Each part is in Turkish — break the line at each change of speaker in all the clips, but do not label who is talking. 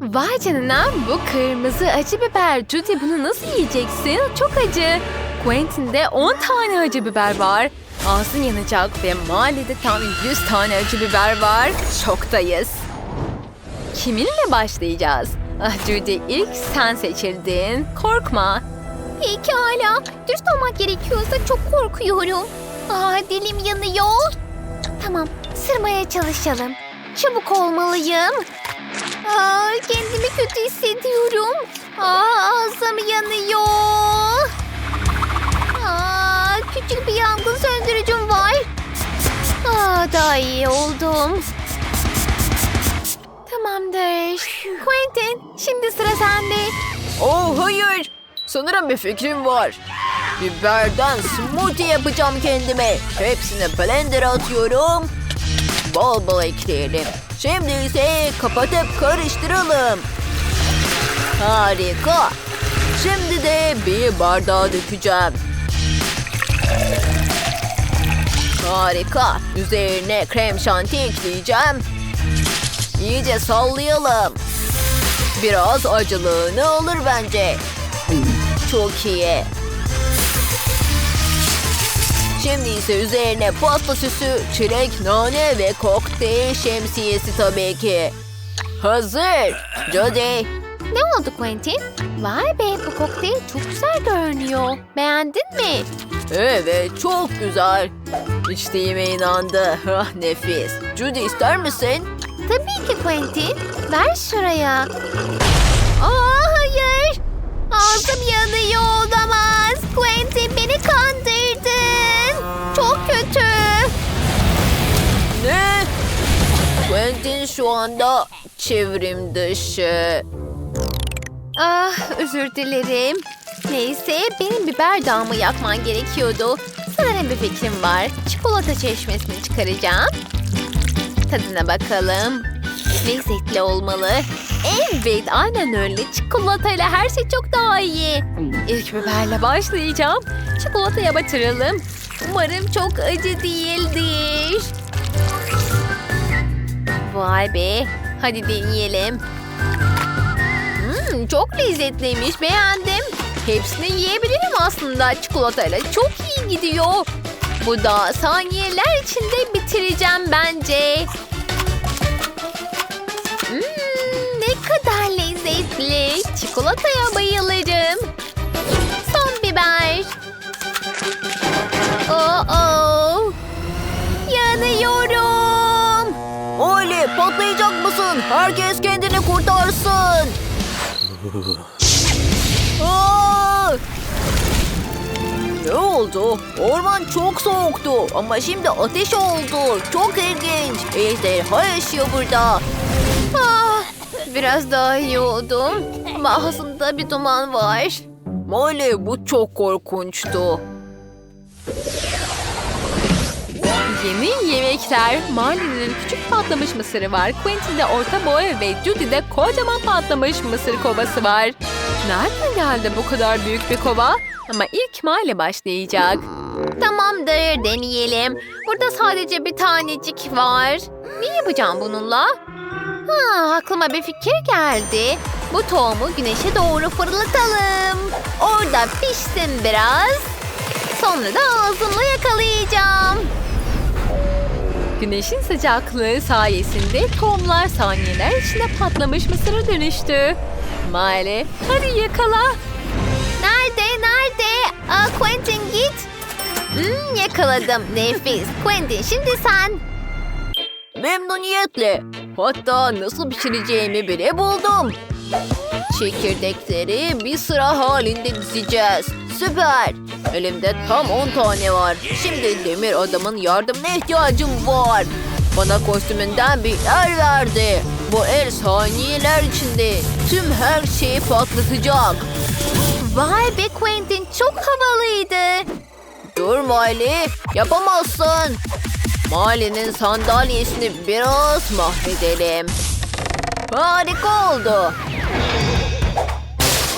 Vay canına bu kırmızı acı biber. Judy bunu nasıl yiyeceksin? Çok acı. Quentin'de 10 tane acı biber var. Ağzın yanacak ve mahallede tam 100 tane acı biber var. Şoktayız. Kiminle başlayacağız? Ah Judy ilk sen seçildin. Korkma.
Pekala. Dürüst olmak gerekiyorsa çok korkuyorum. Aa, dilim yanıyor. Tamam, sırmaya çalışalım. Çabuk olmalıyım. Aa, kendimi kötü hissediyorum. Aa, ağzım yanıyor. Aa, küçük bir yangın söndürücüm var. Aa, daha iyi oldum.
Tamamdır. Quentin şimdi sıra sende.
Oh hayır. Sanırım bir fikrim var. Biberden smoothie yapacağım kendime. Hepsini blender'a atıyorum. Bol bol ekleyelim. Şimdi ise kapatıp karıştıralım. Harika. Şimdi de bir bardağa dökeceğim. Harika. Üzerine krem şanti ekleyeceğim. İyice sallayalım. Biraz acılığını alır bence. Çok iyi. Şimdi ise üzerine pasta süsü, çilek, nane ve kokteyl şemsiyesi tabii ki. Hazır. Jody.
Ne oldu Quentin? Vay be bu kokteyl çok güzel görünüyor. Beğendin mi?
Evet çok güzel. İçtiğime inandı. Ah nefis. Judy ister misin?
Tabii ki Quentin. Ver şuraya. Aa hayır. Ağzım yanıyor olamaz. Quentin
Quentin şu anda çevrim dışı.
Ah özür dilerim. Neyse benim biber dağımı yakman gerekiyordu. Sanırım bir fikrim var. Çikolata çeşmesini çıkaracağım. Tadına bakalım. Lezzetli olmalı.
Evet aynen öyle. Çikolatayla her şey çok daha iyi. İlk biberle başlayacağım. Çikolataya batıralım. Umarım çok acı değildir. Vay be. Hadi deneyelim. Hmm, çok lezzetliymiş. Beğendim. Hepsini yiyebilirim aslında. Çikolatayla çok iyi gidiyor. Bu da saniyeler içinde bitireceğim bence. Hmm, ne kadar lezzetli. Çikolataya bayılırım.
Herkes kendini kurtarsın. Aa! Ne oldu? Orman çok soğuktu ama şimdi ateş oldu. Çok ilginç. Ejderha yaşıyor burada.
Ah, biraz daha iyi oldum. Ama ağzımda bir duman var.
Molly bu çok korkunçtu.
Yeni yemekler. Marley'nin küçük patlamış mısırı var. Quentin'de orta boy ve Judy'de kocaman patlamış mısır kovası var. Nereden geldi bu kadar büyük bir kova? Ama ilk Marley başlayacak. Tamamdır deneyelim. Burada sadece bir tanecik var. Ne yapacağım bununla? Ha, aklıma bir fikir geldi. Bu tohumu güneşe doğru fırlatalım. Orada pişsin biraz. Sonra da ağzımla yakalayacağım. Güneşin sıcaklığı sayesinde tohumlar saniyeler içinde patlamış mısıra dönüştü. Male, hadi yakala.
Nerede? Nerede? Aa, Quentin git. Hmm, yakaladım. Nefis. Quentin şimdi sen.
Memnuniyetle. Hatta nasıl pişireceğimi bile buldum. Çekirdekleri bir sıra halinde dizeceğiz. Süper. Elimde tam 10 tane var. Şimdi demir adamın yardımına ihtiyacım var. Bana kostümünden bir el verdi. Bu el saniyeler içinde tüm her şeyi patlatacak.
Vay be Quentin çok havalıydı.
Dur Miley, yapamazsın. Miley'nin sandalyesini biraz mahvedelim. Harika oldu.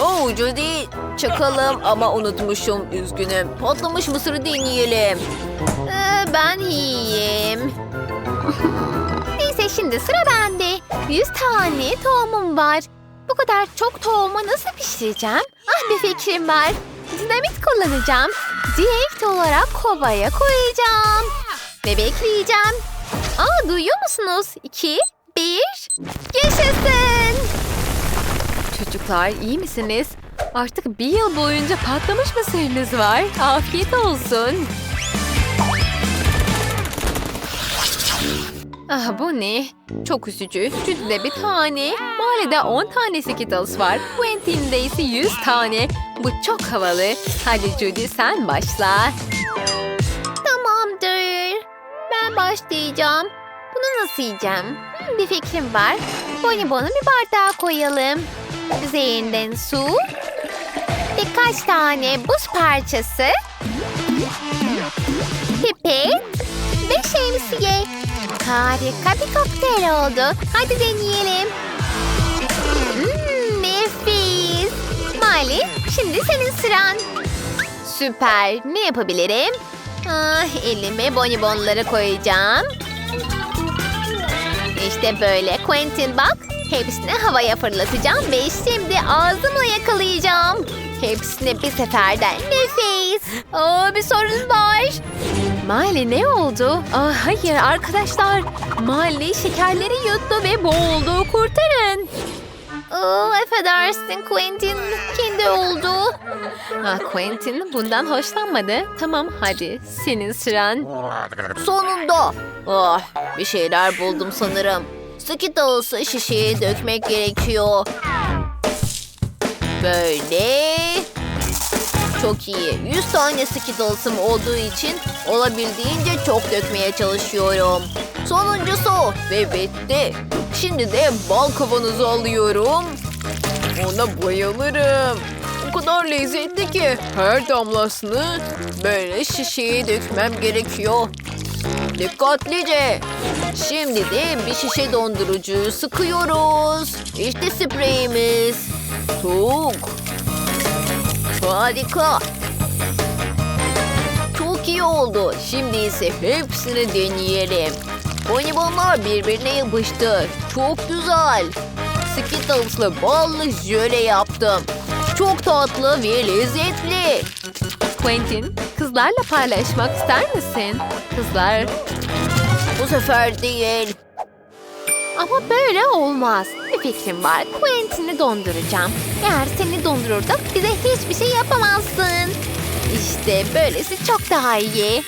Oh Judy, çakalım ama unutmuşum üzgünüm. Patlamış mısırı deneyelim.
Ee, ben yiyeyim. Neyse
şimdi sıra bende. 100 tane tohumum var. Bu kadar çok tohumu nasıl pişireceğim? Ah bir fikrim var. Dinamit kullanacağım. Direkt olarak kovaya koyacağım. Ve bekleyeceğim. Aa duyuyor musunuz? 2, 1, yaşasın.
Çocuklar iyi misiniz? Artık bir yıl boyunca patlamış mısırınız var. Afiyet olsun. Ah bu ne? Çok üzücü. Judy'de bir tane. Mahallede 10 tane Skittles var. Quentin'de ise 100 tane. Bu çok havalı. Hadi Judy sen başla.
Tamamdır. Ben başlayacağım. Bunu nasıl yiyeceğim? Bir fikrim var. Bonibonu bir bardağa koyalım. Üzerinden su. Birkaç tane buz parçası. Pipet. Ve şemsiye. Harika bir kokteyl oldu. Hadi deneyelim. Hmm, nefis. Mali, şimdi senin sıran. Süper. Ne yapabilirim? Ah, elime bonibonları koyacağım. İşte böyle. Quentin bak. Hepsini havaya fırlatacağım ve şimdi ağzımla yakalayacağım. Hepsini bir seferden nefis. Aa, bir sorun var.
Miley ne oldu? Aa, hayır arkadaşlar. Miley şekerleri yuttu ve boğuldu. Kurtarın.
Aa, affedersin Quentin. Kendi oldu.
Ah Quentin bundan hoşlanmadı. Tamam hadi senin sıran.
Sonunda. Ah, bir şeyler buldum sanırım. Skittles'ı şişeye dökmek gerekiyor. Böyle. Çok iyi. 100 tane Skittles'ım olduğu için olabildiğince çok dökmeye çalışıyorum. Sonuncusu ve bitti. Şimdi de bal kavanozu alıyorum. Ona bayılırım. O kadar lezzetli ki her damlasını böyle şişeye dökmem gerekiyor. Dikkatlice. Şimdi de bir şişe dondurucu sıkıyoruz. İşte spreyimiz. Soğuk. Harika. Çok iyi oldu. Şimdi ise hepsini deneyelim. Bonibonlar birbirine yapıştı. Çok güzel. Skittles'lı ballı jöle yaptım. Çok tatlı ve lezzetli.
Quentin kızlarla paylaşmak ister misin? Kızlar
Bu sefer değil.
Ama böyle olmaz. Bir fikrim var. Quentin'i donduracağım. Eğer seni dondururduk bize hiçbir şey yapamazsın. İşte böylesi çok daha iyi.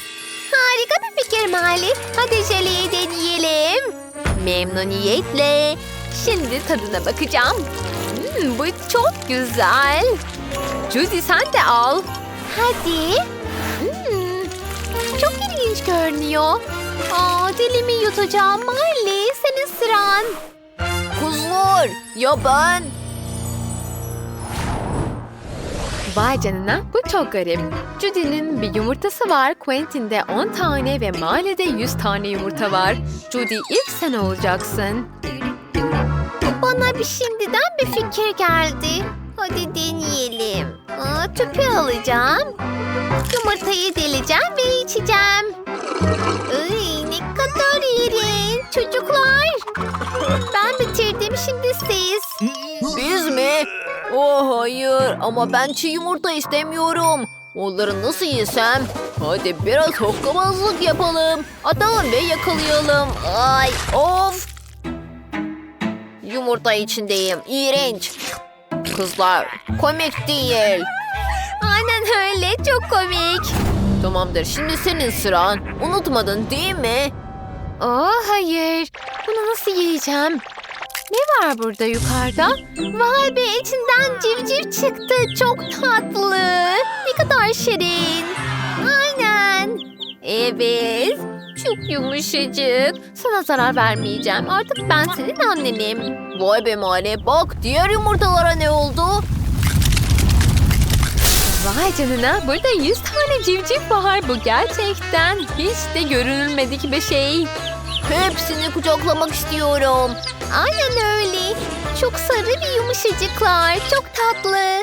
Harika bir fikir Mali. Hadi jeleyi deneyelim. Memnuniyetle. Şimdi tadına bakacağım. Hmm, bu çok güzel.
Judy sen de al.
Hadi. Hmm, çok ilginç görünüyor. Aa, dilimi yutacağım. Marley senin sıran.
Kızlar ya ben?
Vay canına bu çok garip. Judy'nin bir yumurtası var, Quentin'de 10 tane ve Miley'de 100 tane yumurta var. Judy ilk sen olacaksın.
Bana bir şimdiden bir fikir geldi. Hadi deneyelim. Aa, tüpü alacağım. Yumurtayı deleceğim ve içeceğim. Ay, ne kadar iğrenç. Çocuklar. Ben bitirdim şimdi siz.
Biz mi? Oh hayır ama ben çiğ yumurta istemiyorum. Onları nasıl yesem? Hadi biraz hokkabazlık yapalım. Atalım ve yakalayalım. Ay of. Yumurta içindeyim. İğrenç. Kızlar komik değil.
Aynen öyle. Çok komik.
Tamamdır şimdi senin sıran. Unutmadın değil mi?
Oh hayır. Bunu nasıl yiyeceğim? Ne var burada yukarıda?
Vay be içinden civciv çıktı. Çok tatlı. Ne kadar şirin. Aynen. Evet. Çok yumuşacık. Sana zarar vermeyeceğim. Artık ben senin annenim.
Vay be Male bak diğer yumurtalara ne oldu?
Vay canına burada 100 tane civciv var. Bu gerçekten hiç de görünülmedik bir şey.
Hepsini kucaklamak istiyorum.
Aynen öyle. Çok sarı ve yumuşacıklar. Çok tatlı.